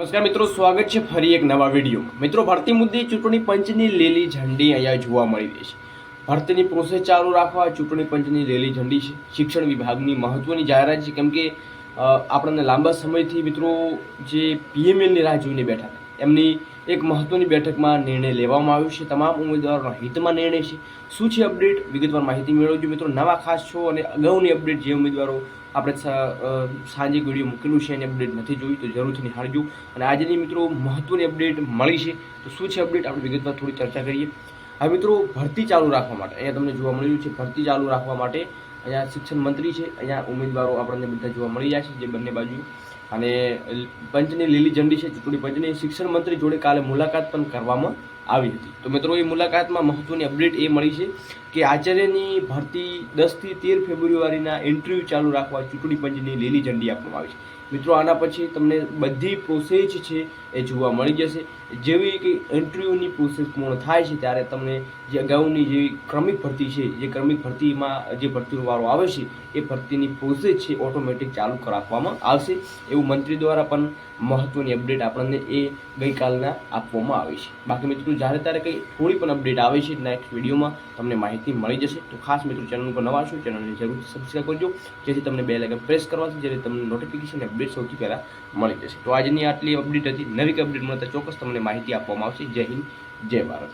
નમસ્કાર મિત્રો, સ્વાગત છે ફરી એક નવા વિડીયોમાં. મિત્રો, ભરતી મુદ્દે ચૂંટણી પંચની લીલી ઝંડી અહીંયા જોવા મળી રહી છે. ભરતીની પ્રોસેસ ચાલુ રાખવા ચૂંટણી પંચની લીલી ઝંડી છે. શિક્ષણ વિભાગની મહત્વની જાહેરાત છે, કેમ કે આપણને લાંબા સમયથી મિત્રો જે પીએમએલની રાહ જોઈને બેઠા એમની એક મહત્વની બેઠકમાં નિર્ણય લેવામાં આવ્યો છે. તમામ ઉમેદવારોના હિતમાં નિર્ણય છે. શું છે અપડેટ? વિગતવાર માહિતી મેળવજો મિત્રો. નવા ખાસ છો અને અગાઉની અપડેટ જે ઉમેદવારો આપણે સાંજે વીડિયો મૂકેલું છે એની અપડેટ નથી જોઈ તો જરૂરથી નિહાળજો. અને આજની મિત્રો મહત્વની અપડેટ મળી છે. તો શું છે અપડેટ? આપણે વિગતવાર થોડી ચર્ચા કરીએ. હવે મિત્રો, ભરતી ચાલુ રાખવા માટે, અહીંયા તમને જોવા મળી રહ્યું છે, ભરતી ચાલુ રાખવા માટે અહીંયા શિક્ષણ મંત્રી છે. અહીંયા ઉમેદવારો આપણને બધા જોવા મળી જાય છે જે બંને બાજુ. અને પંચની લીલી ઝંડી છે, ચૂંટણી પંચની શિક્ષણ મંત્રી જોડે કાલે મુલાકાત પણ કરવામાં આવી હતી. તો મિત્રો, એ મુલાકાતમાં મહત્વની અપડેટ એ મળી છે કે આચાર્યની ભરતી દસથી તેર ફેબ્રુઆરીના ઇન્ટરવ્યૂ ચાલુ રાખવા ચૂંટણી પંચની લીલી ઝંડી આપવામાં આવી છે. મિત્રો, આના પછી તમને બધી પ્રોસેસ છે એ જોવા મળી જશે. જેવી કે ઇન્ટરવ્યૂની પ્રોસેસ પૂર્ણ થાય છે, ત્યારે તમને જે અગાઉની જે ક્રમિક ભરતી છે, જે ક્રમિક ભરતીમાં જે ભરતીનો વારો આવે છે, એ ભરતીની પ્રોસેસ છે ઓટોમેટિક ચાલુ રાખવામાં આવશે. એવું મંત્રી દ્વારા પણ મહત્વની અપડેટ આપણને એ ગઈકાલના આપવામાં આવી છે. બાકી મિત્રો જ્યારે ત્યારે કંઈ થોડી પણ અપડેટ આવે છે નેક્સ્ટ વિડીયોમાં તમને માહિતી મળી જશે. તો ખાસ મિત્રો ચેનલ પર નવા છો ચેનલને જરૂરથી સબસ્ક્રાઈબ કરજો, જેથી તમને બે લાગે પ્રેસ કરવાથી જેથી તમને નોટિફિકેશન અપડેટ સૌથી પહેલાં મળી જશે. તો આજની આટલી અપડેટ હતી. નવી અપડેટ મળતા ચોક્કસ તમને માહિતી આપવામાં આવશે. જય હિન્દ, જય ભારત.